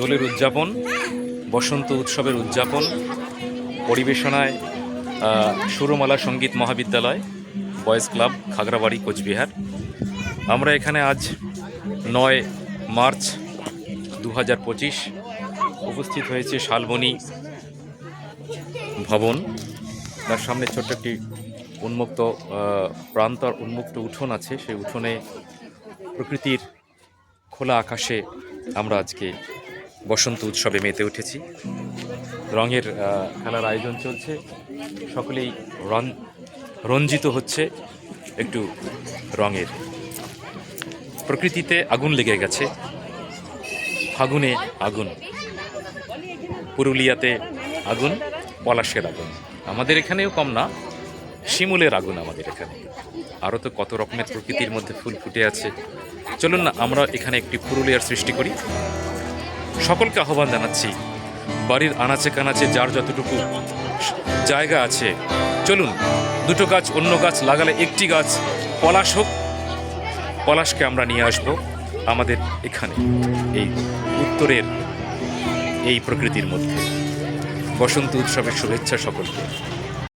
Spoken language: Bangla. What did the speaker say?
দোলের উদযাপন, বসন্ত উৎসবের উদযাপন, পরিবেশনায় সুরমালা সংগীত মহাবিদ্যালয়, বয়েজ ক্লাব, খাগড়াবাড়ি, কোচবিহার। আমরা এখানে আজ নয় মার্চ দু হাজার পঁচিশ উপস্থিত হয়েছে শালবনী ভবন। তার সামনে ছোট্ট একটি উন্মুক্ত প্রান্তর উন্মুক্ত উঠোন আছে। সেই উঠোনে প্রকৃতির খোলা আকাশে আমরা আজকে বসন্ত উৎসবে মেতে উঠেছি। রঙের খেলার আয়োজন চলছে। সকলেই রন রঞ্জিত হচ্ছে একটু রঙের। প্রকৃতিতে আগুন লেগে গেছে। ফাগুনে আগুন। পুরুলিয়াতে আগুন, পলাশের আগুন। আমাদের এখানেও কম না, শিমুলের আগুন আমাদের এখানে। আরও তো কত রকমের প্রকৃতির মধ্যে ফুল ফুটে আছে। চলুন না, আমরা এখানে একটি পুরুলিয়ার সৃষ্টি করি। সকলকে আহ্বান জানাচ্ছি। বাড়ির আনাচে কানাচে যার যতটুকু জায়গা আছে, চলুন দুটো গাছ, অন্য গাছ লাগালে একটি গাছ পলাশ হোক, পলাশকে আমরা নিয়ে আসব আমাদের এখানে, এই উত্তরের এই প্রকৃতির মধ্যে। বসন্ত উৎসবের শুভেচ্ছা সকলকে।